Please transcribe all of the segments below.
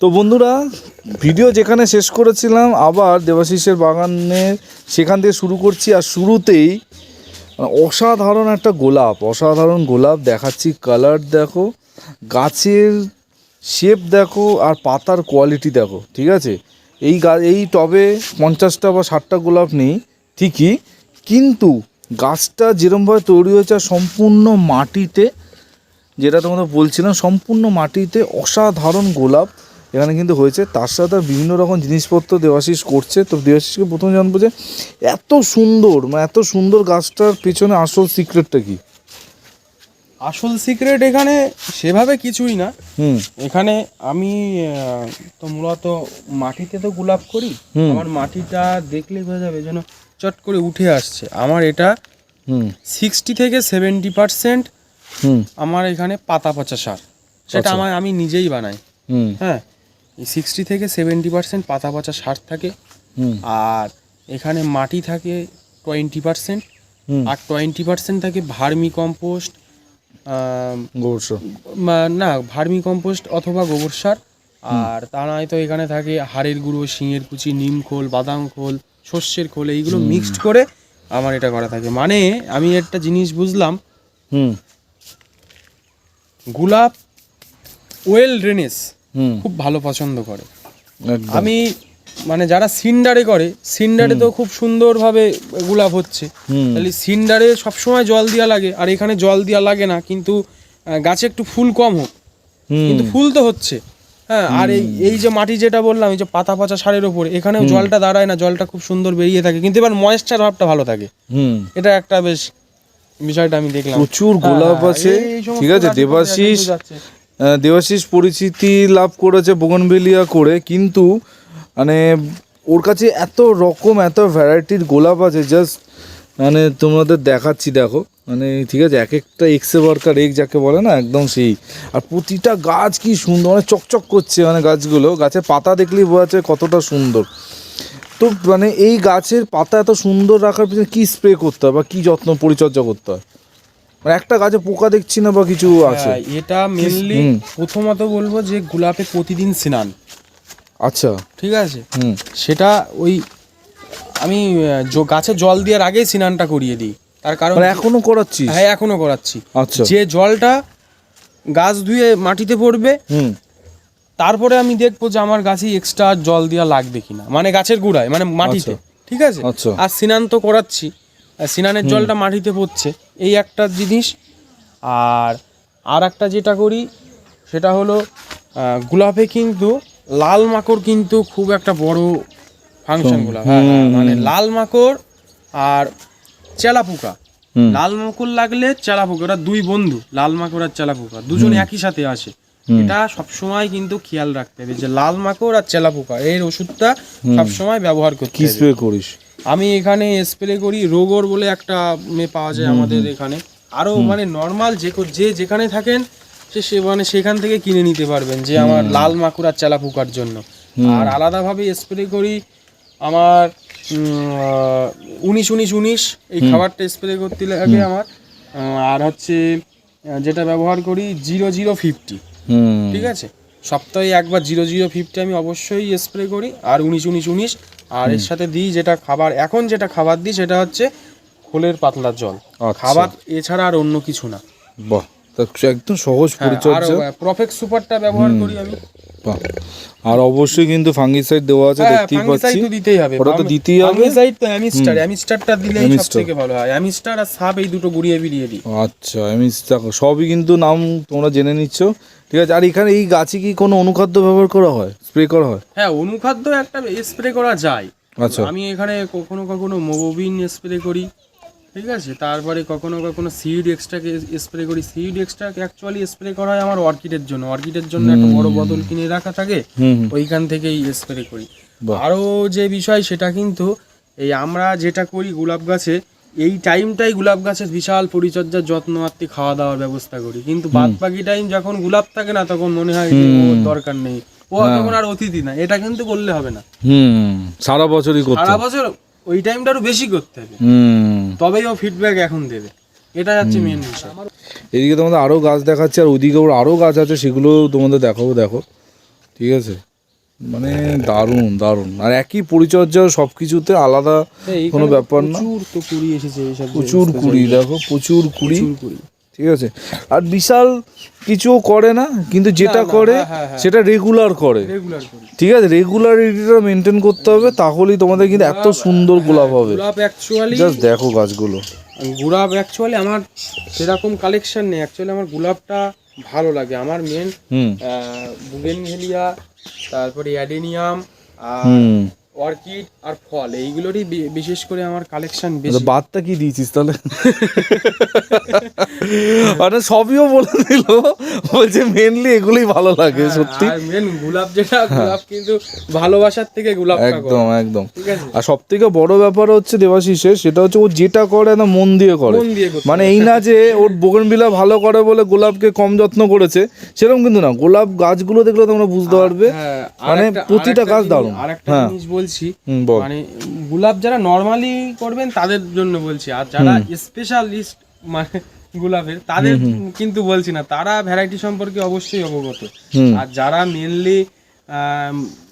তো বন্ধুরা, ভিডিও যেখানে শেষ করেছিলাম, আবার দেবাশিসের বাগানে সেখান থেকে শুরু করছি, আর শুরুতেই অসাধারণ একটা গোলাপ, অসাধারণ গোলাপ দেখাচ্ছি, কালার দেখো, গাছের শেপ দেখো, আর পাতার কোয়ালিটি দেখো, ঠিক আছে? এই গা, এই টবে পঞ্চাশটা বা ষাটটা গোলাপ নেই, ঠিকই, কিন্তু গাছটা যেরমভাবে তৈরি হয়েছে সম্পূর্ণ মাটিতে, যেটা তোমাদের বলছিলাম, সম্পূর্ণ মাটিতে অসাধারণ গোলাপ এখানে কিন্তু হয়েছে। তার সাথে বিভিন্ন রকম জিনিসপত্র দেবাশিস করছে। তো দেবাশিসকে প্রথমে জানব যে এত সুন্দর মানে এত সুন্দর গাছটার পেছনে আসল সিক্রেটটা কি? আসল সিক্রেট এখানে সেভাবে কিছুই না। হুম। এখানে আমি তো মূলত মাটিতে তো গোলাপ করি। আমার মাটিটা দেখলে বোঝা যাবে যেন চট করে উঠে আসছে। আমার এটা হুম। সিক্সটি থেকে সেভেন্টি পার্সেন্ট হুম। আমার এখানে পাতা পচা সার। সেটা আচ্ছা। আমার আমি নিজেই বানাই। হুম। হ্যাঁ সিক্সটি থেকে সেভেন্টি পার্সেন্ট পাতা পচা সার থাকে। আর এখানে মাটি থাকে টোয়েন্টি পার্সেন্ট। আর টোয়েন্টি পার্সেন্ট থাকে ভার্মি কম্পোস্ট গোবর না ভার্মি কম্পোস্ট অথবা গোবর সার। আর তা নয় তো এখানে থাকে হাড়ের গুঁড়ো শিঙের কুচি নিম খোল বাদাম খোল শস্যের খোল এইগুলো মিক্সড করে আমার এটা করা থাকে। মানে আমি একটা জিনিস বুঝলাম হুম। গোলাপ ওয়েল ড্রেনেজ খুব ভালো পছন্দ করে। আমি মানে যারা সিন্ডারে করে সিন্ডারে তো খুব সুন্দরভাবে গোলাপ হচ্ছে। তাহলে সিন্ডারে সবসময় জল দেওয়া লাগে আর এখানে জল দেওয়া লাগে না কিন্তু গাছে একটু ফুল কম হোক। কিন্তু ফুল তো হচ্ছে। হ্যাঁ আর এই এই যে মাটি যেটা বললাম এই যে পাতা পচা সারের ওপরে এখানেও জলটা দাঁড়ায় না জলটা খুব সুন্দর বেরিয়ে থাকে। কিন্তু এবার ময়েশ্চার ভাবটা ভালো থাকে। হুম। এটা একটা বেশ বিষয়টা আমি দেখলাম। প্রচুর গোলাপ হ্যাঁ, আছে। ঠিক আছে দেবাশিস দেবাশিস পরিচিতি লাভ করেছে বোগনবেলিয়া করে, কিন্তু মানে ওর কাছে এত রকম, এত ভ্যারাইটির গোলাপ আছে জাস্ট মানে তোমাদের দেখাচ্ছি, দেখো। মানে ঠিক আছে, এক একটা এক্সে বার্কার এক যাকে বলে না, একদম সেই। আর প্রতিটা গাছ কি সুন্দর মানে চকচক করছে মানে গাছগুলো। গাছের পাতা দেখলেই বোঝা যাচ্ছে কতটা সুন্দর। তো মানে এই গাছের পাতা এত সুন্দর রাখার পিছনে কী স্প্রে করতে হয় বা কী যত্ন, পরিচর্যা করতে হয়? মানে একটা গাছে পোকা দেখছি না বা কিছু আছে? হ্যাঁ, এটা মেনলি প্রথমত বলব যে গোলাপে প্রতিদিন স্নান। আচ্ছা। ঠিক আছে? হুম। সেটা ওই আমি গাছে জল দেওয়ার আগেই স্নানটা করিয়ে দিই। তার কারণ মানে এখনও করাচ্ছিস? হ্যাঁ এখনও করাচ্ছি। আচ্ছা। যে জলটা গাছ ধুয়ে মাটিতে পড়বে হুম। তারপরে আমি দেখব যে আমার গাছে এক্সট্রা জল দেওয়া লাগবে কিনা। মানে গাছের গোড়ায় মানে মাটিতে। ঠিক আছে? আচ্ছা। আর স্নান তো করাচ্ছি। স্নানের জলটা মাটিতে পড়ছে। এই একটা জিনিস। আর আর একটা যেটা করি সেটা হলো গোলাপে কিন্তু লাল মাকড় কিন্তু খুব একটা বড় ফাংশন গোলাপ। হ্যাঁ, হ্যাঁ, মানে লাল মাকড় আর চেলা পোকা। লাল মাকড় লাগলে চেলা পোকা ওরা দুই বন্ধু লাল মাকড় আর চেলা পোকা। দুজন একই সাথে আসে। এটা সবসময় কিন্তু খেয়াল রাখতে হবে যে লাল মাকড় আর চেলা পোকা এর ওষুধটা সবসময় ব্যবহার করতে কি স্প্রে করিস? আমি এখানে স্প্রে করি রোগর বলে একটা পাওয়া যায় আমাদের এখানে। আরও মানে নর্মাল যে যে যেখানে থাকেন সে সে মানে সেখান থেকে কিনে নিতে পারবেন যে আমার লাল মাকুর আর চালা পোকার জন্য আর আলাদাভাবে স্প্রে করি আমার উনিশ উনিশ উনিশ এই খাবারটা স্প্রে করতে লাগে আমার। আর হচ্ছে যেটা ব্যবহার করি জিরো জিরো ফিফটি ঠিক আছে? সপ্তাহে একবার জিরো জিরো ফিফটি আমি অবশ্যই স্প্রে করি আর উনিশ উনিশ উনিশ আর এর সাথে দিই যেটা খাবার এখন যেটা খাবার দিই সেটা হচ্ছে খোলের পাতলার জল। আচ্ছা। খাবার এছাড়া আর অন্য কিছু না। বাহ একদম সহজ হ্যাঁ, পরিচর্যা। প্রফেক্ট সুপারটা ব্যবহার করি আমি। আর অবশ্যই কিন্তু ফাঙ্গিসাইড দেওয়া আছে হ্যাঁ দেখতেই পাচ্ছি। দিতেই হবে। ওটা তো দিতেই হবে। ফাঙ্গিসাইড তো অ্যামিস্টার অ্যামিস্টারটা দিলেই সব অ্যামিস্টার। থেকে ভালো হয়। অ্যামিস্টার আর সাপ এই দুটো গুড়িয়ে বিলিয়ে দিই। আচ্ছা দেখো সবই কিন্তু নাম তোমরা জেনে নিচ্ছ। ঠিক আছে? আর এখানে এই গাছে কি কোনো অনুখাদ্য ব্যবহার করা হয়? স্প্রে করা হয়? হ্যাঁ অনুখাদ্য একটা স্প্রে করা যায়। আচ্ছা। আমি এখানে কখনো কখনো মোবোবিন স্প্রে করি ঠিক আছে? তারপরে কখনো কখনো সিউড এক্সট্রাকে স্প্রে করি। সিউড এক্সট্রা অ্যাকচুয়ালি স্প্রে করা হয় আমার অর্কিডের জন্য। অর্কিডের জন্য একটা বড় বোতল কিনে রাখা থাকে ওইখান থেকেই স্প্রে করি। আরও যে বিষয় সেটা কিন্তু এই আমরা যেটা করি গোলাপ গাছে এই টাইমটাই গোলাপ গাছের বিশাল পরিচর্যার যত্ন আত্মি খাওয়া দাওয়ার ব্যবস্থা করি। কিন্তু বাদ বাকি টাইম যখন গোলাপ থাকে না তখন মনে হয় যে দরকার নেই। ও তখন আর অতিথি না এটা কিন্তু করলে হবে না। হুম সারা বছরই করতে সারা বছর ওই টাইমটা আরও বেশি করতে হবে। হুম। তবেই ও ফিডব্যাক এখন দেবে। এটা হচ্ছে মেন বিষয়। এদিকে তোমাদের আরও গাছ দেখাচ্ছে আর ওইদিকে ওর আরও গাছ আছে সেগুলো তোমাদের দেখাবো দেখো। ঠিক আছে? মানে দারুণ দারুণ। আর একই পরিচর্যা সব কিছুতে আলাদা কোনো ব্যাপার না। প্রচুর তো কুড়ি এসেছে প্রচুর কুড়ি দেখো প্রচুর কুড়ি। ঠিক আছে? আর বিশাল কিছুও করে না কিন্তু যেটা করে হ্যাঁ, হ্যাঁ, হ্যাঁ। সেটা রেগুলার করে। ঠিক আছে? রেগুলারিটিটা মেনটেন করতে হবে তাহলেই তোমাদের কিন্তু এত সুন্দর গোলাপ হবে। অ্যাকচুয়ালি জাস্ট দেখো গাছগুলো। গোলাপ অ্যাকচুয়ালি আমার সেরকম কালেকশন নেই। অ্যাকচুয়ালি আমার গোলাপটা ভালো লাগে। আমার মেন বুগেনভেলিয়া তারপরে অ্যাডিনিয়াম আর অর্কিড আর ফল এইগুলোরই বিশেষ করে আমার কালেকশন বেশি। বাদটা কি দিয়েছিস তাহলে? মানে সবইও বলে দিল। বলছে মেনলি এগুলোই ভালো লাগে সত্যি। আর মেন গোলাপ যেটা গোলাপ কিন্তু ভালোবাসার থেকে গোলাপ একদম একদম। ঠিক আছে? আর সব থেকে বড় ব্যাপার হচ্ছে দেবাশিসের সেটা হচ্ছে ও যেটা করে না মন দিয়ে করে। মন এই না যে ওর বোগনবিলা ভালো করে বলে গোলাপকে কম যত্ন করেছে সেরকম কিন্তু না। গোলাপ গাছগুলো দেখলে তোমরা বুঝতে পারবে। হ্যাঁ, মানে প্রতিটা গাছ দারুণ। আরেকটা হ্যাঁ। জিনিস বলছি হুম, বল। মানে গোলাপ যারা নর্মালি করবেন তাদের জন্য বলছি আর যারা স্পেশালিস্ট মানে গোলাপের তাদের কিন্তু বলছি না তারা ভ্যারাইটি সম্পর্কে অবশ্যই অবগত। আর যারা মেনলি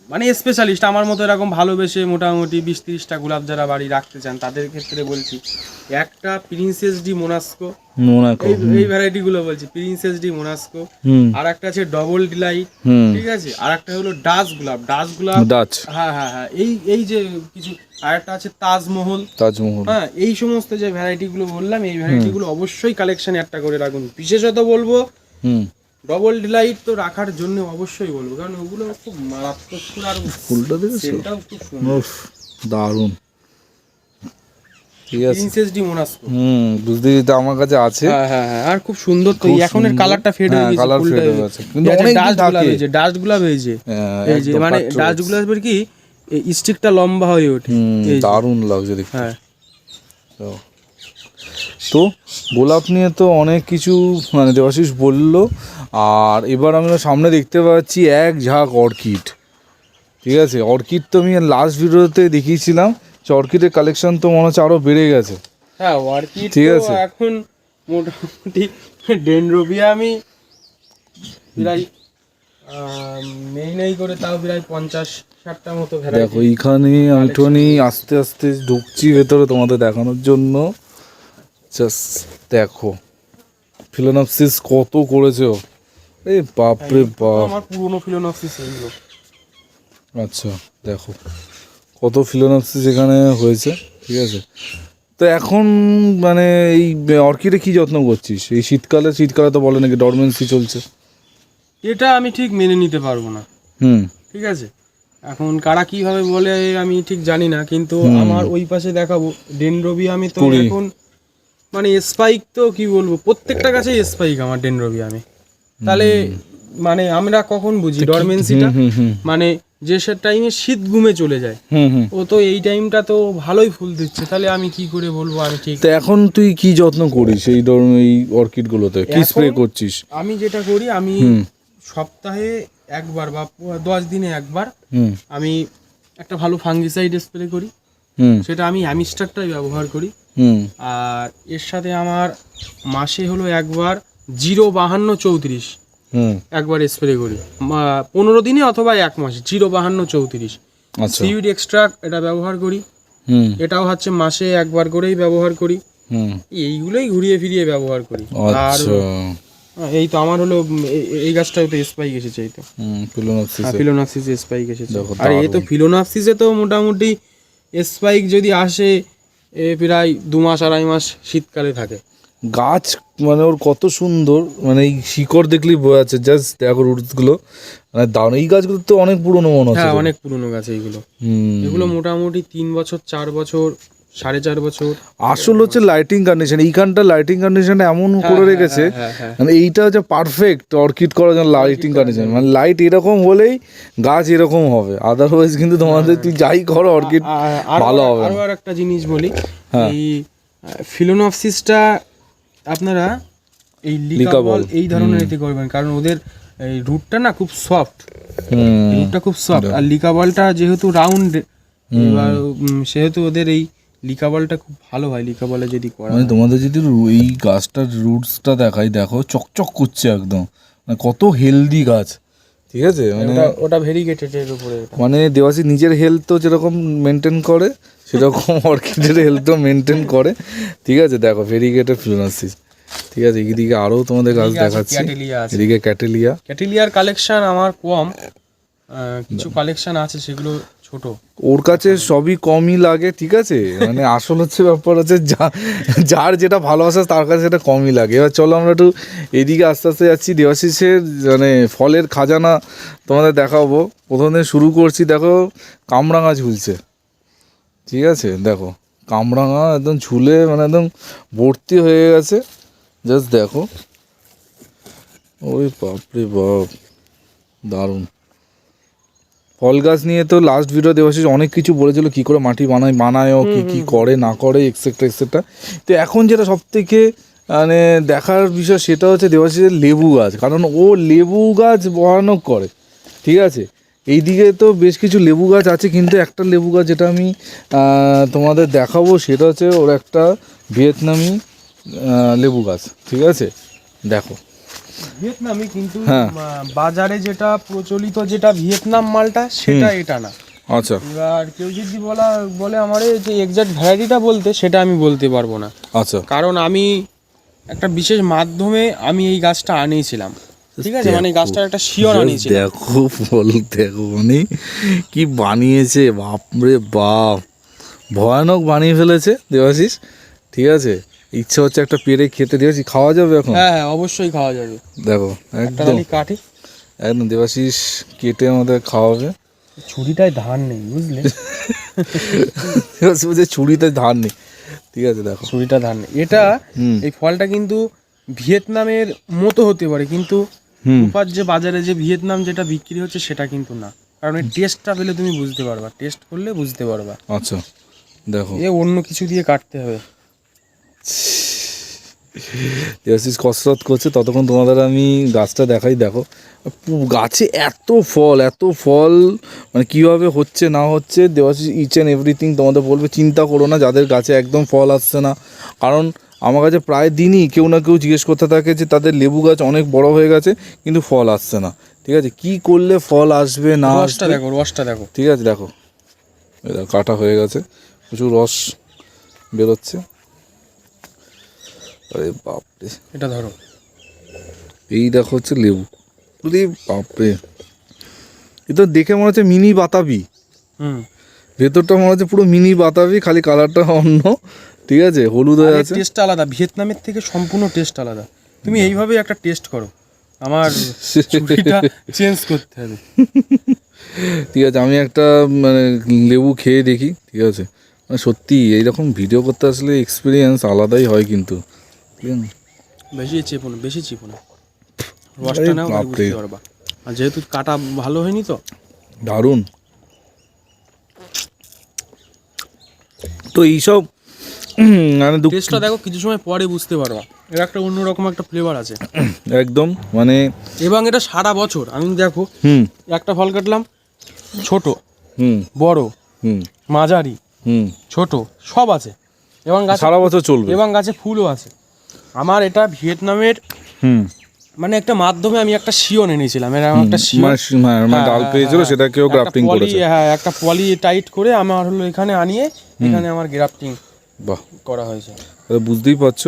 মানে স্পেশালিস্ট আমার মতো এরকম ভালোবেসে মোটামুটি বিশ তিরিশটা গোলাপ যারা বাড়ি রাখতে চান তাদের ক্ষেত্রে বলছি একটা প্রিন্সেস ডি মোনাস্কো এই ভ্যারাইটি গুলো বলছি প্রিন্সেস ডি মোনাস্কো আর একটা আছে ডবল ডিলাইট হুম। ঠিক আছে? আর একটা হলো ডাস গোলাপ ডাস গোলাপ হ্যাঁ হ্যাঁ হ্যাঁ এই এই যে কিছু আর একটা আছে তাজমহল তাজমহল হ্যাঁ এই সমস্ত যে ভ্যারাইটি গুলো বললাম এই ভ্যারাইটি গুলো অবশ্যই কালেকশনে একটা করে রাখুন। বিশেষত বলব হুম। ডবল ডিলাইট তো রাখার জন্য অবশ্যই বলব কারণ ওগুলো খুব মারাত্মক ফুল আর ফুলটা দেখেছ? সেটাও খুব সুন্দর। উফ, দারুণ। ঠিক আছে। প্রিন্সেস ডি মোনাস্কো হুম বুঝতে দিতে আমার কাছে আছে। হ্যাঁ হ্যাঁ হ্যাঁ আর খুব সুন্দর তো কালারটা ফেড হয়ে গেছে colour ফুলটা। হয়ে গেছে। কিন্তু অনেক ডাস্ট গোলাপ হয়েছে ডাস্ট গোলাপ হয়েছে হ্যাঁ, এই যে মানে গোলাপের কি স্টিকটা লম্বা হয়ে ওঠে। দারুণ লাগছে দেখতে। হ্যাঁ। তো তো গোলাপ নিয়ে তো অনেক কিছু মানে দেবাশিস বলল আর এবার আমরা সামনে দেখতে পাচ্ছি এক ঝাঁক অর্কিড। ঠিক আছে? অর্কিড তো আমি লাস্ট ভিডিওতে দেখিয়েছিলাম যে অর্কিডের কালেকশন তো মনে হচ্ছে আরও বেড়ে গেছে। হ্যাঁ অর্কিড ঠিক আছে। এখন মোটামুটি ডেনড্রোবিয়া আমি প্রায় করে তাও প্রায় পঞ্চাশ ষাটটা মতো দেখো এইখানে অ্যান্টনি আস্তে আস্তে ঢুকছি ভেতরে তোমাদের দেখানোর জন্য। জাস্ট দেখো ফিলোনপসিস কত করেছে ও। এ বাপরে বাপ। আমার পুরোনো এইগুলো আচ্ছা দেখো কত ফিলোনপসিস এখানে হয়েছে ঠিক আছে? তো এখন মানে এই অর্কিডে কি যত্ন করছিস? এই শীতকালে শীতকালে তো বলে নাকি ডরমেন্সি চলছে। এটা আমি ঠিক মেনে নিতে পারব না। হুম। ঠিক আছে? এখন কারা কীভাবে বলে আমি ঠিক জানি না কিন্তু আমার ওই পাশে দেখাবো। ডেনড্রোবিয়া আমি তো এখন মানে স্পাইক তো কি বলব? প্রত্যেকটা গাছে স্পাইক আমার ডেনড্রোবিয়া আমি তাহলে মানে আমরা কখন বুঝি? ডরমেন্সিটা মানে যে টাইমে শীত ঘুমে চলে যায়। ও তো এই টাইমটা তো ভালোই ফুল দিচ্ছে। তাহলে আমি কি করে বলব আমি ঠিক? তো এখন তুই কি যত্ন করিস এই ধর এই অর্কিডগুলোতে? কি স্প্রে করছিস? আমি যেটা করি আমি সপ্তাহে একবার বা দশ দিনে একবার আমি একটা ভালো ফাঙ্গিসাইড স্প্রে করি। সেটা আমি অ্যামিস্টারটাই ব্যবহার করি। হুম। আর এর সাথে আমার মাসে হলো একবার জিরো বাহান্ন চৌত্রিশ একবার স্প্রে করি। পনেরো দিনে অথবা এক মাসে জিরো বাহান্ন চৌত্রিশ। আচ্ছা। সিউড এক্সট্রা এটা ব্যবহার করি। এটাও হচ্ছে মাসে একবার করেই ব্যবহার করি। হুম। এইগুলোই ঘুরিয়ে ফিরিয়ে ব্যবহার করি। আর আচ্ছা। এই তো আমার হলো এই- গাছটাও তো স্পাইক এসেছে এই তো। ফিলোনপসিস ফিলোনাক্সিস স্পাইক এসেছে। আর এই তো ফিলোনাক্সিসে তো মোটামুটি স্পাইক যদি আসে এ প্রায় দু মাস আড়াই মাস শীতকালে থাকে। গাছ মানে ওর কত সুন্দর মানে এই শিকড় দেখলেই বোঝা যাচ্ছে জাস্ট দেখো রুটগুলো মানে দারুণ এই গাছগুলো তো অনেক পুরনো মনে হচ্ছে হ্যাঁ অনেক পুরনো গাছ এইগুলো। হুম। এগুলো মোটামুটি তিন বছর চার বছর সাড়ে চার বছর। আসল হচ্ছে লাইটিং কন্ডিশন এইখানটা লাইটিং কন্ডিশন এমন করে রেখেছে হ্যাঁ হ্যাঁ মানে এইটা হচ্ছে পারফেক্ট অর্কিড করার জন্য লাইটিং কন্ডিশন মানে লাইট এরকম হলেই গাছ এরকম হবে আদারওয়াইজ কিন্তু তোমাদের তুই যাই করো অর্কিড ভালো হবে আরও আর একটা জিনিস বলি হ্যাঁ। এই ফিলোনফসিসটা আপনারা এই লিকাবল এই ধরনের এতে করবেন কারণ ওদের এই রুটটা না খুব সফট রুটটা খুব সফট আর লিকাবলটা যেহেতু রাউন্ড এবার সেহেতু ওদের এই লিকাবলটা খুব ভালো হয় লিকাবলে যদি করা মানে তোমাদের যদি এই গাছটার রুটসটা দেখাই দেখো চকচক করছে একদম। মানে কত হেলদি গাছ। ঠিক আছে? মানে ওটা ওটা ভেরিগেটেড এর উপরে। মানে দেবাসী নিজের হেলথও যেরকম মেনটেন করে সেরকম অর্কিডের হেলথও মেনটেন করে। ঠিক আছে? দেখো ভেরিগেটেড ফিলোনাসিস ঠিক আছে? এদিকে আরও তোমাদের গাছ দেখাচ্ছি। এদিকে ক্যাটেলিয়া ক্যাটেলিয়ার কালেকশন আমার কম। কিছু কালেকশন আছে সেগুলো ছোট। ওর কাছে সবই কমই লাগে ঠিক আছে? মানে আসল হচ্ছে ব্যাপার হচ্ছে যা- যার যেটা ভালোবাসা তার কাছে সেটা কমই লাগে। এবার চলো আমরা একটু এদিকে আস্তে আস্তে যাচ্ছি। দেবাশিসের মানে ফলের খাজানা তোমাদের দেখাবো। প্রথমে শুরু করছি দেখো কামরাঙা ঝুলছে। ঠিক আছে? দেখো কামরাঙা একদম ঝুলে মানে একদম ভর্তি হয়ে গেছে। জাস্ট দেখো। ওই বাপরে বাপ দারুণ। ফল গাছ নিয়ে তো লাস্ট ভিডিও দেওয়াশিস অনেক কিছু বলেছিল কি করে মাটি বানায় বানায়ও কি কি করে না করে এক্সেট্রা এক্সেট্রা তো এখন যেটা সব থেকে মানে দেখার বিষয় সেটা হচ্ছে দেবাশিসের লেবু গাছ কারণ ও লেবু গাছ ভয়ানক করে ঠিক আছে? এইদিকে তো বেশ কিছু লেবু গাছ আছে কিন্তু একটা লেবু গাছ যেটা আমি তোমাদের দেখাবো সেটা হচ্ছে ওর একটা ভিয়েতনামি লেবু গাছ ঠিক আছে? দেখো। ভিয়েতনামি কিন্তু হ্যাঁ। বাজারে যেটা প্রচলিত যেটা ভিয়েতনাম মালটা সেটা এটা না। আচ্ছা। এবার কেউ যদি বলা বলে আমার যে এক্সাক্ট ভ্যারাইটিটা বলতে সেটা আমি বলতে পারব না। আচ্ছা। কারণ আমি একটা বিশেষ মাধ্যমে আমি এই গাছটা আনিয়েছিলাম। ঠিক আছে? মানে গাছটার একটা শিওর আনিয়েছিলাম। দেখো ফল দেখো মানে কি বানিয়েছে বাপরে বাপ। ভয়ানক বানিয়ে ফেলেছে দেবাশিস। ঠিক আছে? ইচ্ছা হচ্ছে একটা পেরে খেতে দিয়েছি খাওয়া যাবে এখন? হ্যাঁ হ্যাঁ অবশ্যই খাওয়া যাবে। দেখো একদম। কাঠি। একদম দেবাশিস কেটে আমাদের খাওয়াবে। ছুরিটায় ধান নেই বুঝলে? বলছে ছুরিতে ধার নেই। ঠিক আছে দেখো। ছুরিটা ধান নেই। এটা এই ফলটা কিন্তু ভিয়েতনামের মতো হতে পারে কিন্তু উপার যে বাজারে যে ভিয়েতনাম যেটা বিক্রি হচ্ছে সেটা কিন্তু না। কারণ এই টেস্টটা পেলে তুমি বুঝতে পারবা। টেস্ট করলে বুঝতে পারবা। আচ্ছা দেখো। এ অন্য কিছু দিয়ে কাটতে হবে। দেবাশিস কসরত করছে ততক্ষণ তোমাদের আমি গাছটা দেখাই দেখো। গাছে এত ফল এত ফল মানে কীভাবে হচ্ছে না হচ্ছে দেবাশিস ইচ অ্যান্ড এভরিথিং তোমাদের বলবে চিন্তা করো না যাদের গাছে একদম ফল আসছে না। কারণ আমার কাছে প্রায় দিনই কেউ না কেউ জিজ্ঞেস করতে থাকে যে তাদের লেবু গাছ অনেক বড় হয়ে গেছে কিন্তু ফল আসছে না। ঠিক আছে? কি করলে ফল আসবে না রসটা আসবে? দেখো রসটা দেখো। ঠিক আছে দেখো কাটা হয়ে গেছে। প্রচুর রস বেরোচ্ছে। আরে বাপরে। এটা ধরো। এই দেখো হচ্ছে লেবু। আরে বাপরে। এ তো দেখে মনে হচ্ছে মিনি বাতাবি। হুম। ভেতরটা মনে হচ্ছে পুরো মিনি বাতাবি খালি কালারটা অন্য। ঠিক আছে? হলুদ হয়ে আছে। টেস্ট আলাদা। ভিয়েতনামের থেকে সম্পূর্ণ টেস্ট আলাদা। তুমি এইভাবে একটা টেস্ট করো। আমার চেঞ্জ করতে হবে। ঠিক আছে আমি একটা মানে লেবু খেয়ে দেখি। ঠিক আছে? মানে সত্যি এইরকম ভিডিও করতে আসলে এক্সপিরিয়েন্স আলাদাই হয় কিন্তু। বেশি চেপো না বেশি চেপো না রসটা নাও বুঝতে পারবা। আর যেহেতু কাটা ভালো হয়নি তো? দারুণ। তো এইসব মানে দুঃখ টেস্টটা দেখো কিছু সময় পরে বুঝতে পারবা। এর একটা অন্যরকম একটা ফ্লেভার আছে। একদম মানে এবং এটা সারা বছর আমি দেখো হুম। একটা ফল কাটলাম ছোট হুম। বড় হুম। মাঝারি হুম। ছোট সব আছে। এবং গাছে সারা বছর চলবে। এবং গাছে ফুলও আছে। আমার এটা ভিয়েতনামের হুম। মানে একটা মাধ্যমে আমি একটা শিওন এনেছিলাম। এর একটা শিওন মানে হ্যাঁ, মানে ডাল পেয়েছিল সেটা কেউ গ্রাফটিং করেছে। হ্যাঁ একটা পলি টাইট করে আমার হলো এখানে আনিয়ে এখানে আমার গ্রাফটিং বাহ। করা হয়েছে। বুঝতেই পারছ।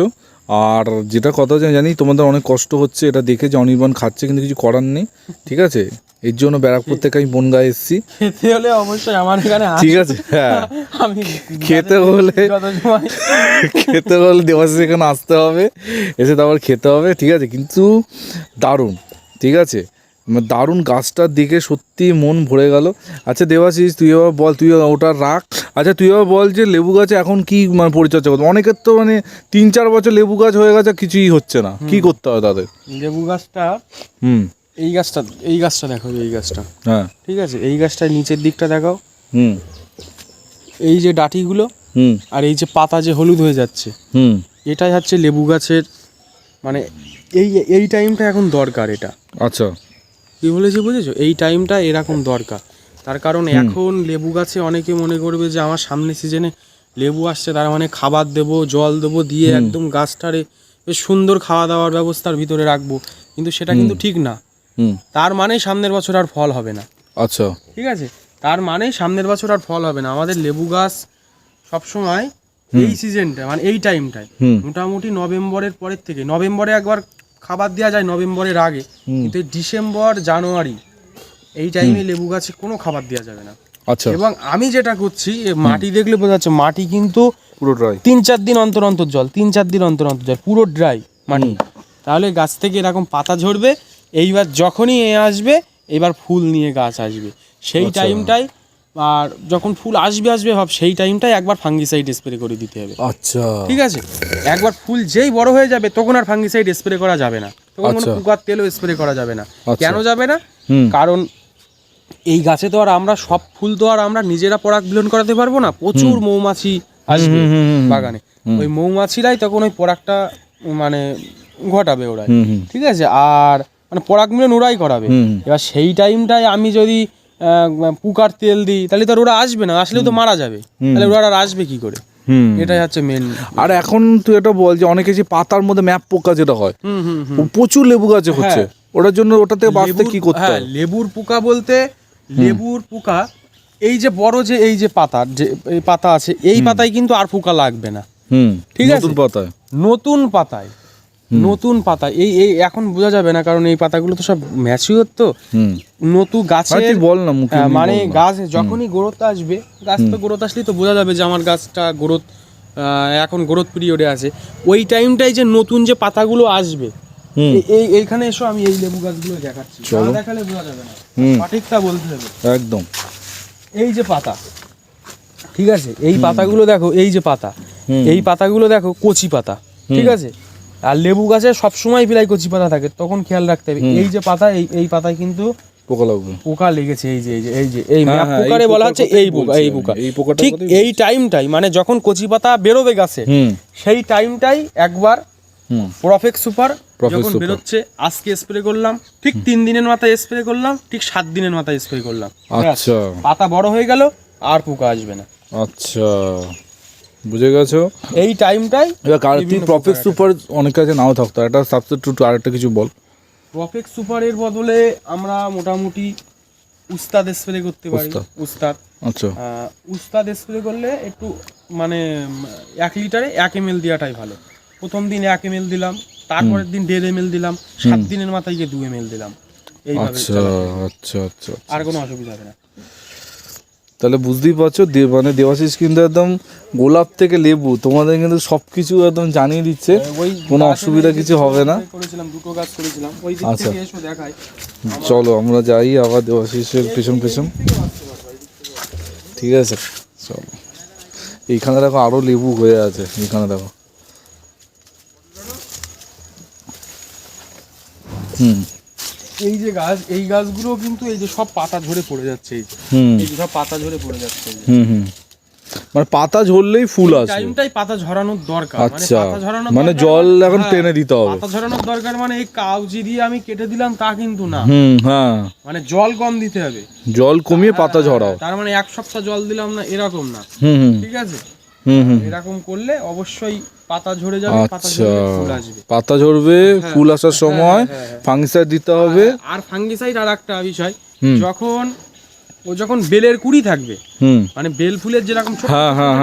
আর যেটা কথা জানি তোমাদের অনেক কষ্ট হচ্ছে এটা দেখে যে অনির্বাণ খাচ্ছে কিন্তু কিছু করার নেই। ঠিক আছে? এর জন্য ব্যারাকপুর থেকে আমি বনগাঁ এসেছি। খেতে হলে অবশ্যই আমার এখানে ঠিক আছে হ্যাঁ। আমি খেতে হলে খেতে হলে দেবাশিস এখানে আসতে হবে এসে তারপর খেতে হবে ঠিক আছে। কিন্তু দারুণ ঠিক আছে। মানে দারুণ গাছটার দিকে সত্যি মন ভরে গেল। আচ্ছা দেবাশিস তুই এবার বল তুই ওটা রাখ। আচ্ছা তুই এবার বল যে লেবু গাছে এখন কি মানে পরিচর্যা করতে অনেকের তো মানে তিন চার বছর লেবু গাছ হয়ে গেছে কিছুই হচ্ছে না। কি করতে হবে তাদের? লেবু গাছটা হুম। এই গাছটা এই গাছটা দেখো এই গাছটা। হ্যাঁ। ঠিক আছে? এই গাছটার নিচের দিকটা দেখাও। হুম। এই যে ডাটিগুলো হুম। আর এই যে পাতা যে হলুদ হয়ে যাচ্ছে হুম। এটাই হচ্ছে লেবু গাছের মানে এই এই টাইমটা এখন দরকার এটা। আচ্ছা। কি বলেছি বুঝেছ? এই টাইমটা এরকম দরকার। তার কারণ এখন লেবু গাছে অনেকে মনে করবে যে আমার সামনে সিজনে লেবু আসছে তার মানে খাবার দেবো জল দেবো দিয়ে একদম গাছটারে বেশ সুন্দর খাওয়া দাওয়ার ব্যবস্থার ভিতরে রাখব। কিন্তু সেটা কিন্তু ঠিক না। তার মানে সামনের বছর আর ফল হবে না। আচ্ছা। ঠিক আছে? তার মানে সামনের বছর আর ফল হবে না। আমাদের লেবু গাছ সবসময় এই সিজনটা মানে এই টাইমটায়। মোটামুটি নভেম্বরের পরের থেকে নভেম্বরে একবার খাবার দেওয়া যায় নভেম্বরের আগে কিন্তু ডিসেম্বর জানুয়ারি এই টাইমে লেবু গাছে কোনো খাবার দেওয়া যাবে না। আচ্ছা। এবং আমি যেটা করছি মাটি দেখলে বোঝা যাচ্ছে মাটি কিন্তু পুরো ড্রাই তিন চার দিন অন্তর অন্তর জল তিন চার দিন অন্তর অন্তর জল পুরো ড্রাই মাটি। তাহলে গাছ থেকে এরকম পাতা ঝরবে এইবার যখনই এ আসবে এবার ফুল নিয়ে গাছ আসবে। সেই আচ্ছা। টাইমটাই আর যখন ফুল আসবে আসবে ভাব সেই টাইমটাই একবার ফাঙ্গিসাইড স্প্রে করে দিতে হবে। আচ্ছা। ঠিক আছে? একবার ফুল যেই বড় হয়ে যাবে তখন আর ফাঙ্গিসাইড স্প্রে করা যাবে না। তখন কোনো আচ্ছা। পোকার তেলও স্প্রে করা যাবে না। আচ্ছা। কেন যাবে না? কারণ এই গাছে তো আর আমরা সব ফুল তো আর আমরা নিজেরা পরাগ বিলন করাতে পারব না। প্রচুর মৌমাছি আসবে। বাগানে। ওই মৌমাছিরাই তখন ওই পরাগটা মানে ঘটাবে হুম। ঠিক আছে? আর মানে পরাগ মিলন ওরাই করাবে। এবার সেই টাইমটায় আমি যদি পুকার তেল দিই তাহলে তো ওরা আসবে না আসলে তো মারা যাবে। তাহলে ওরা আর আসবে কি করে? হুম। এটাই হচ্ছে মেন আর এখন তুই এটা বল যে অনেকে যে পাতার মধ্যে ম্যাপ পোকা যেটা হয় হুম হুম হুম। প্রচুর লেবু গাছে হচ্ছে। ওটার জন্য ওটাতে বাঁচতে কি করতে হ্যাঁ হয়? লেবুর পোকা বলতে লেবুর পোকা এই যে বড় যে এই যে পাতার যে এই পাতা আছে এই পাতায় কিন্তু আর পোকা লাগবে না। হুম। ঠিক আছে। নতুন পাতায়। নতুন পাতায়। নতুন পাতা। এই এই এখন বোঝা যাবে না কারণ এই পাতাগুলো তো সব ম্যাচিওর তো। নতুন আর গাছে বল না হ্যাঁ, মানে গাছ যখনই গ্রোথ আসবে গাছ তো গ্রোথ আসলেই তো বোঝা যাবে যে আমার গাছটা গ্রোথ এখন গ্রোথ পিরিয়ডে আছে। ওই টাইমটাই যে নতুন যে পাতাগুলো আসবে এই- এই এইখানে এসো আমি এই লেবু গাছগুলো দেখাচ্ছি। দেখালে বোঝা যাবে না। সঠিকটা বলতে হবে। একদম। এই যে পাতা ঠিক আছে? এই পাতাগুলো দেখো এই যে পাতা এই পাতাগুলো দেখো কচি পাতা ঠিক আছে? আর লেবু গাছে সবসময় প্রায় কচি পাতা থাকে তখন খেয়াল রাখতে হবে। এই যে পাতা এই এই পাতায় কিন্তু পোকা লাগবে। পোকা লেগেছে এই যে এই যে এই যে এই হ্যাঁ, ম্যাপ হ্যাঁ, পোকারে বলা হচ্ছে এই পোকা এই পোকা। ঠিক এই টাইমটাই মানে যখন কচি পাতা বেরোবে গাছে সেই টাইমটাই একবার প্রফেক্ট সুপার যখন বেরোচ্ছে আজকে স্প্রে করলাম ঠিক তিন দিনের মাথায় স্প্রে করলাম ঠিক সাত দিনের মাথায় স্প্রে করলাম। আচ্ছা। পাতা বড় হয়ে গেল আর পোকা আসবে না। আচ্ছা। বুঝে গেছো? এই টাইমটাই এবার কার তুই বিভিন্ন প্রফেক্ট সুপার অনেক কাছে নাও থাকতো একটা সাবস্টিটিউট আরেকটা কিছু বল। প্রফেক্ট সুপারের বদলে আমরা মোটামুটি উস্তাদ স্প্রে করতে পারি। উস্তাদ। আচ্ছা। উস্তাদ স্প্রে করলে একটু মানে এক লিটারে এক এম দেওয়াটাই ভালো। প্রথম দিন এক এম দিলাম তারপরের দিন দেড় এম দিলাম সাত দিনের মাথায় গিয়ে দু এম দিলাম। এইভাবে আচ্ছা আচ্ছা আচ্ছা আর কোনো অসুবিধা হবে না। তাহলে বুঝতেই পারছ দে- মানে দেবাশিস কিন্তু একদম গোলাপ থেকে লেবু। তোমাদের কিন্তু সব কিছু একদম জানিয়ে দিচ্ছে। কোনো অসুবিধা কিছু হবে না। আচ্ছা। চলো আমরা যাই আবার দেবাশিসের পেছন পেছন। ঠিক আছে চলো। এইখানে দেখো আরও লেবু হয়ে আছে এইখানে দেখো। হুম। এই যে গাছ এই গাছগুলো কিন্তু এই যে সব পাতা ঝরে পড়ে যাচ্ছে এই যে। সব পাতা ঝরে পড়ে যাচ্ছে হুম হুম। মানে পাতা ঝরলেই ফুল আসবে। টাইমটাই পাতা ঝরানোর দরকার। মানে আচ্ছা। মানে জল মানে- এখন হ্যাঁ, টেনে দিতে হবে। পাতা ঝরানোর দরকার মানে এই কাউজি দিয়ে আমি কেটে দিলাম তা কিন্তু না। হুম হ্যাঁ। মানে জল কম দিতে হবে। জল কমিয়ে পাতা ঝরাও। তার মানে এক সপ্তাহ জল দিলাম না এরকম না। হুম ঠিক আছে? এরকম করলে অবশ্যই পাতা ঝরে যাবে পাতা আচ্ছা। পাতা ঝরবে ফুল আসার সময় হ্যাঁ, হ্যাঁ। ফাঙ্গিসাইড দিতে হবে। আর ফাঙ্গিসাইড আর একটা বিষয়। যখন ও যখন বেলের কুড়ি থাকবে মানে বেল ফুলের যেরকম ছোট হ্যাঁ হ্যাঁ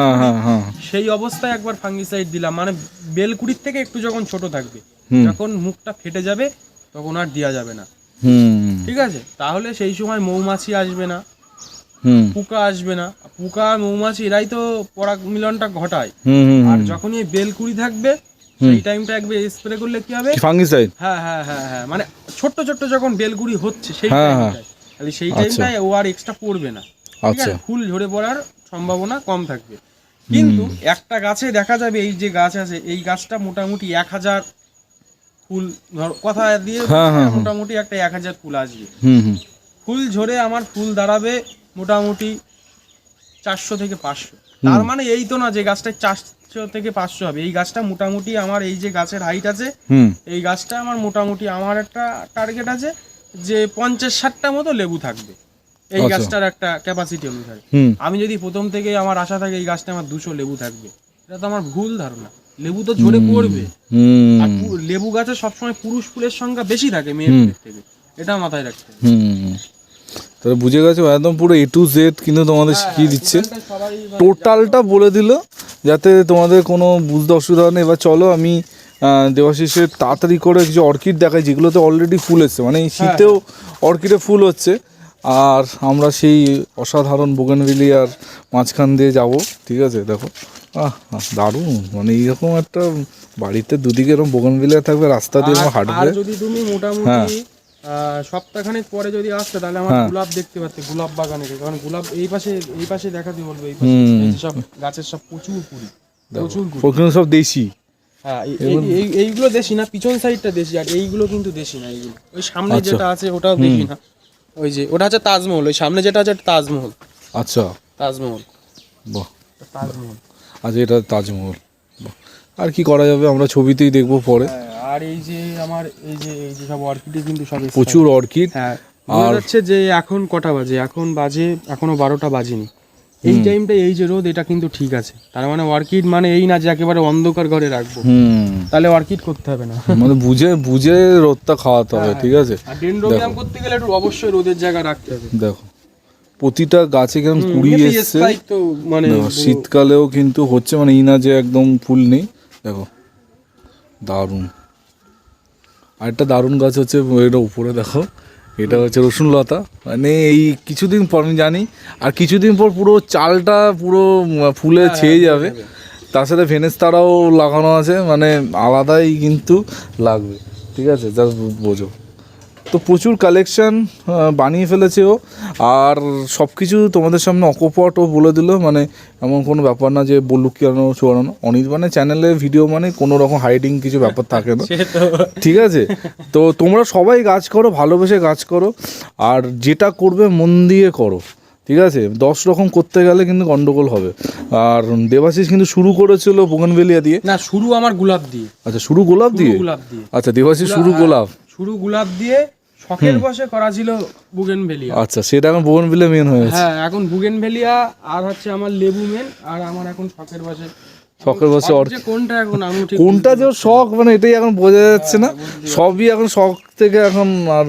হ্যাঁ সেই অবস্থায় একবার ফাঙ্গিসাইড দিলাম। মানে বেল কুড়ির থেকে একটু যখন ছোট থাকবে যখন মুখটা ফেটে যাবে তখন আর দেওয়া যাবে না। ঠিক আছে? তাহলে সেই সময় মৌমাছি আসবে না হুম। পোকা আসবে না। পোকা মৌমাছি এরাই তো পরাগ মিলনটা ঘটায় আর যখনই এই বেল কুড়ি থাকবে সেই টাইমটা একবার স্প্রে করলে কি হবে? ফাঙ্গিসাইড হ্যাঁ হ্যাঁ হ্যাঁ হ্যাঁ। মানে ছোট্ট ছোট্ট যখন বেলগুড়ি হচ্ছে সেই। টাইমটায় তাহলে সেই আচ্ছা। টাইমটায় ও আর এক্সট্রা পড়বে না। ঠিক আচ্ছা। আছে? ফুল ঝরে পড়ার সম্ভাবনা কম থাকবে। কিন্তু একটা গাছে দেখা যাবে এই যে গাছ আছে এই গাছটা মোটামুটি এক হাজার ফুল ধর কথা দিয়ে হ্যাঁ, হ্যাঁ, হ্যাঁ। মোটামুটি একটা এক হাজার ফুল আসবে। ফুল ঝরে আমার ফুল দাঁড়াবে মোটামুটি চারশো থেকে পাঁচশো। তার মানে এই তো না যে গাছটা চারশো থেকে পাঁচশো হবে। এই গাছটা মোটামুটি আমার এই যে গাছের হাইট আছে এই গাছটা আমার মোটামুটি আমার একটা টার্গেট আছে। যে পঞ্চাশ ষাটটা মতো লেবু থাকবে। এই আচ্ছা। গাছটার একটা ক্যাপাসিটি অনুসারে। আমি যদি প্রথম থেকে আমার আশা থাকে এই গাছটা আমার দুশো লেবু থাকবে এটা তো আমার ভুল ধারণা। লেবু তো ঝরে পড়বে। আর লেবু গাছে সবসময় পুরুষ ফুলের সংখ্যা বেশি থাকে মেয়ে হুম। ফুলের থেকে। এটা মাথায় রাখতে হুম। তাহলে বুঝে গেছো একদম পুরো এ টু জেড কিন্তু তোমাদের শিখিয়ে দিচ্ছে। টোটালটা বলে দিল যাতে তোমাদের কোনো বুঝতে অসুবিধা হয় না। এবার চলো আমি আহ, দেবাশিসের তাড়াতাড়ি করে কিছু অর্কিড দেখাই যেগুলোতে অলরেডি ফুল এসছে মানে এই শীতেও অর্কিডে ফুল হচ্ছে। আর আমরা সেই অসাধারণ বোগেনভিলিয়ার মাঝখান দিয়ে যাব ঠিক আছে? দেখো আহ দারুণ মানে এইরকম একটা বাড়িতে দুদিকে এরকম বোগেনভিলিয়া থাকবে রাস্তা দিয়ে হাঁটবে। যদি তুমি মোটামুটি হ্যাঁ। সপ্তাহখানেক পরে যদি আসতে তাহলে আমার হ্যাঁ। গোলাপ দেখতে পাচ্ছে গোলাপ বাগানের কারণ গোলাপ এই পাশে এই পাশে দেখাতে বলব এই পাশে সব গাছের সব প্রচুর কুড়ি প্রচুর সব দেশি। হ্যাঁ এই- এই- এই- এইগুলো দেশি না? পিছন সাইডটা দেশি আর এইগুলো কিন্তু দেশি না এইগুলো। ওই সামনে আচ্ছা। যেটা আছে ওটাও দেশি না। ওই যে ওটা হচ্ছে তাজমহল ওই সামনে যেটা আছে তাজমহল। আচ্ছা। তাজমহল। বাহ। তাজমহল। আচ্ছা এটা তাজমহল। আর কি করা যাবে আমরা ছবিতেই দেখব পরে। হ্যাঁ, আর এই যে আমার এই যে এই যে সব অর্কিডে কিন্তু সব প্রচুর অর্কিড। হ্যাঁ আর হচ্ছে যে এখন কটা বাজে? এখন বাজে এখনও বারোটা বাজেনি। এই টাইমটা এই যে রোদ এটা কিন্তু ঠিক আছে। তার মানে অর্কিড মানে এই না যে একেবারে অন্ধকার ঘরে রাখব। তাহলে অর্কিড করতে হবে না। মানে বুঝে বুঝে রোদটা খাওয়াতে হবে ঠিক আছে? আর ডেন্ড্রোবিয়াম করতে গেলে একটু অবশ্যই রোদের জায়গা রাখতে হবে। দেখো প্রতিটা গাছে কেমন কুড়ি এসছে। তো মানে শীতকালেও কিন্তু হচ্ছে মানে এই না যে একদম ফুল নেই। দেখো দারুণ। আরেকটা দারুণ গাছ হচ্ছে এটা উপরে দেখো এটা হচ্ছে রসুন লতা। মানে এই কিছুদিন পর আমি জানি আর কিছুদিন পর পুরো চালটা পুরো ফুলে ছেয়ে যাবে। তার সাথে ভেনেস্তারাও লাগানো আছে মানে আলাদাই কিন্তু লাগবে। ঠিক আছে? জাস্ট বোঝো। তো প্রচুর কালেকশন বানিয়ে ফেলেছে ও আর সব কিছু তোমাদের সামনে অকপট ও বলে দিল মানে এমন কোনো ব্যাপার না যে বলুক কেন চোরানো অনির্বাণের চ্যানেলে ভিডিও মানে কোনো রকম হাইডিং কিছু ব্যাপার থাকে না। ঠিক আছে? তো তোমরা সবাই গাছ করো ভালোবেসে গাছ করো আর যেটা করবে মন দিয়ে করো। ঠিক আছে? দশ রকম করতে গেলে কিন্তু গন্ডগোল হবে। আর দেবাশিস কিন্তু শুরু করেছিল বোগনভেলিয়া দিয়ে। না শুরু আমার গোলাপ দিয়ে। আচ্ছা শুরু গোলাপ দিয়ে? গোলাপ দিয়ে। আচ্ছা দেবাশিস শুরু গোলাপ। শুরু গোলাপ দিয়ে শখের বসে করা ছিল বুগেন ভেলিয়া আচ্ছা সেটা এখন বোগনভেলিয়া মেন হয়ে গেছে। হ্যাঁ এখন বুগেন ভেলিয়া আর হচ্ছে আমার লেবু মেন আর আমার এখন শখের বসে। শখের বসে কোনটা এখন আমি কোনটা যে শখ মানে এটাই এখন বোঝা যাচ্ছে না। সবই এখন শখ থেকে এখন আর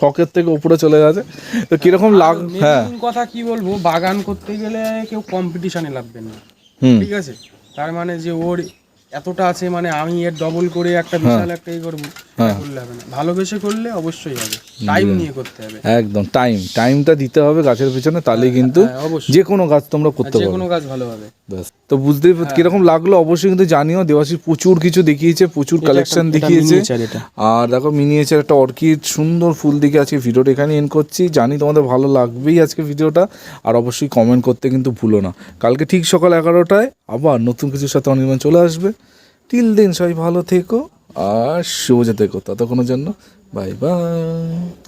শখের থেকে উপরে চলে গেছে। তো কীরকম লাগ হ্যাঁ। কথা কি বলব বাগান করতে গেলে কেউ কম্পিটিশনে লাগবে না। হুম। ঠিক আছে? তার মানে যে ওর এতটা আছে মানে আমি এর ডবল করে একটা বিশাল একটা ই করব হ্যাঁ। করলে হবে না। ভালোবেসে করলে অবশ্যই হবে। টাইম নিয়ে করতে হবে। একদম টাইম টাইমটা দিতে হবে গাছের পিছনে তাহলে কিন্তু হ্যাঁ, অবশ্যই। যে কোনো গাছ তোমরা করতে পারো। যে কোনো গাছ ভালো হবে। ব্যাস। তো বুঝতেই পার- কীরকম লাগল? অবশ্যই কিন্তু জানিও দেবাশিস প্রচুর কিছু দেখিয়েছে প্রচুর কালেকশন দেখিয়েছে। আর দেখো মিনিয়েচার একটা অর্কিড সুন্দর ফুল দিকে আজকে ভিডিওটা এখানে এন্ড করছি। জানি তোমাদের ভালো লাগবেই আজকে ভিডিওটা আর অবশ্যই কমেন্ট করতে কিন্তু ভুলো না। কালকে ঠিক সকাল এগারোটায় আবার নতুন কিছুর সাথে অনির্বাণ চলে আসবে। টিল দিন সবাই ভালো থেকো আর শুভ সোজা থেকো ততক্ষণের জন্য বাই বাই